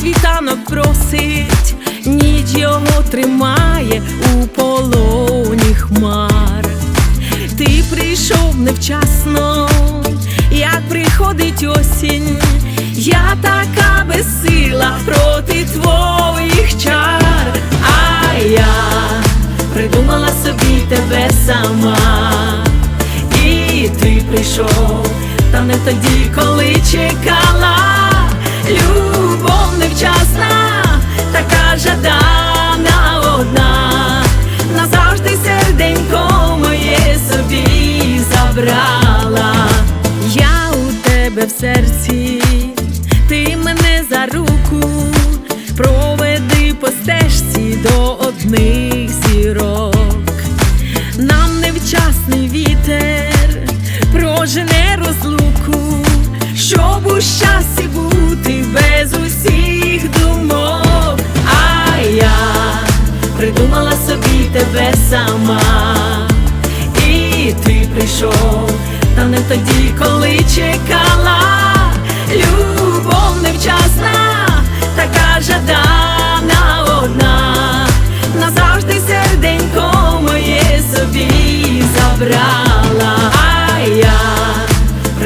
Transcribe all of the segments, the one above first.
світанок просить, ніч його тримає у полоні хмар. Ти прийшов невчасно, як приходить осінь, я така безсила проти твоїх чар, а я придумала собі тебе сама, і ти прийшов, та не тоді, коли чекала, любов невчасна, така жадана одна, назавжди серденько моє собі забрала. Я у тебе в серці, ти мене за руку проведи по стежці щасті бути без усіх думок. А я придумала собі тебе сама, і ти прийшов, та не тоді, коли чекала.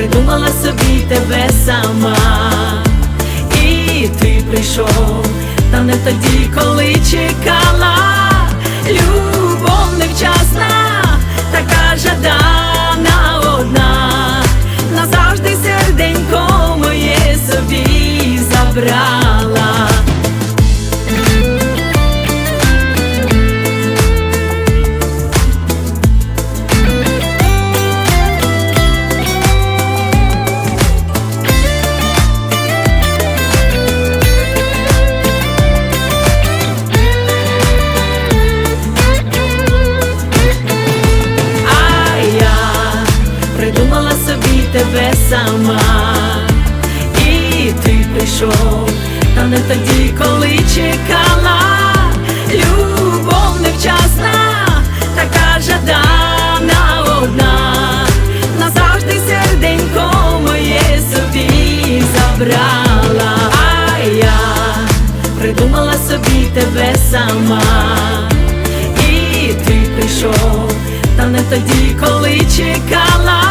Придумала собі тебе сама, і ти прийшов, та не тоді, коли чекала, любов невчасна, така жадана одна, назавжди серденько моє собі забрала. Забрала, а я придумала собі тебе сама. І ти прийшов, та не тоді, коли чекала,